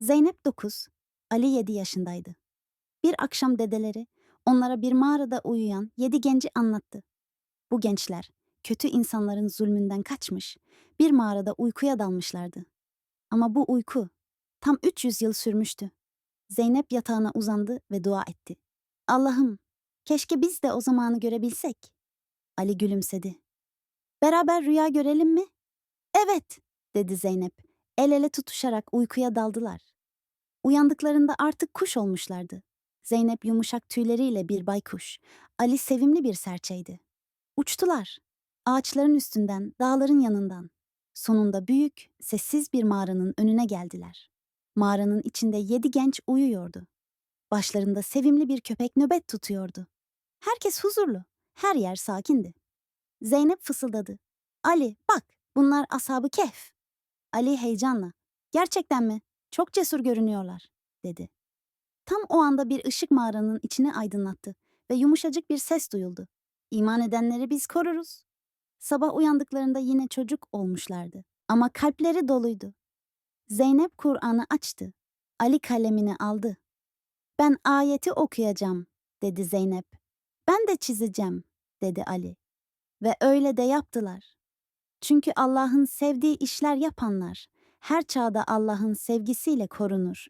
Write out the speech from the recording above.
Zeynep 9, Ali 7 yaşındaydı. Bir akşam dedeleri onlara bir mağarada uyuyan yedi genci anlattı. Bu gençler kötü insanların zulmünden kaçmış, bir mağarada uykuya dalmışlardı. Ama bu uyku tam 300 yıl sürmüştü. Zeynep yatağına uzandı ve dua etti. Allah'ım, keşke biz de o zamanı görebilsek. Ali gülümsedi. Beraber rüya görelim mi? Evet, dedi Zeynep. El ele tutuşarak uykuya daldılar. Uyandıklarında artık kuş olmuşlardı. Zeynep yumuşak tüyleriyle bir baykuş, Ali sevimli bir serçeydi. Uçtular. Ağaçların üstünden, dağların yanından. Sonunda büyük, sessiz bir mağaranın önüne geldiler. Mağaranın içinde yedi genç uyuyordu. Başlarında sevimli bir köpek nöbet tutuyordu. Herkes huzurlu, her yer sakindi. Zeynep fısıldadı. Ali, bak, bunlar ashab-ı kehf. Ali heyecanla, gerçekten mi? Çok cesur görünüyorlar, dedi. Tam o anda bir ışık mağaranın içini aydınlattı ve yumuşacık bir ses duyuldu. İman edenleri biz koruruz. Sabah uyandıklarında yine çocuk olmuşlardı ama kalpleri doluydu. Zeynep Kur'an'ı açtı. Ali kalemini aldı. Ben ayeti okuyacağım, dedi Zeynep. Ben de çizeceğim, dedi Ali. Ve öyle de yaptılar. Çünkü Allah'ın sevdiği işler yapanlar her çağda Allah'ın sevgisiyle korunur